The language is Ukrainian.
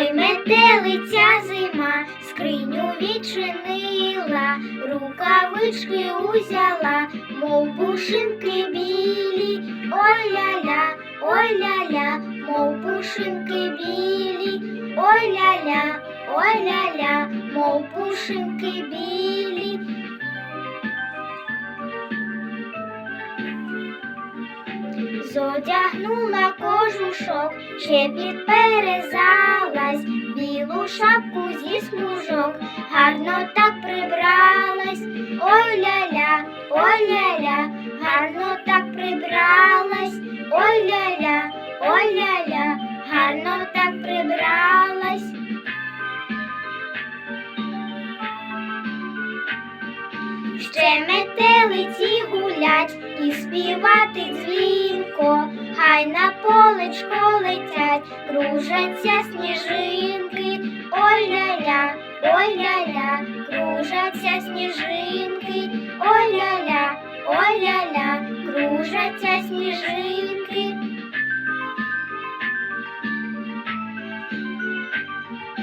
Ой, метелиця зима, скриню відчинила, рукавички узяла, мов пушинки білі, ой ля-ля, ой ля-ля, мов пушинки білі, ой ля-ля, ой ля-ля, мов пушинки білі. Зодягнула кожушок, ще підперезалась, білу шапку зі смужок, гарно так прибралась, ой ля-ля, ой ля-ля, гарно так прибралась, ой ля-ля, ой ля-ля, гарно так прибралась. Ще метелиці гулять і співати дзвінко, хай на полечко летять, кружаться сніжинки, ой ля-ля, ой ля-ля, кружаться сніжинки,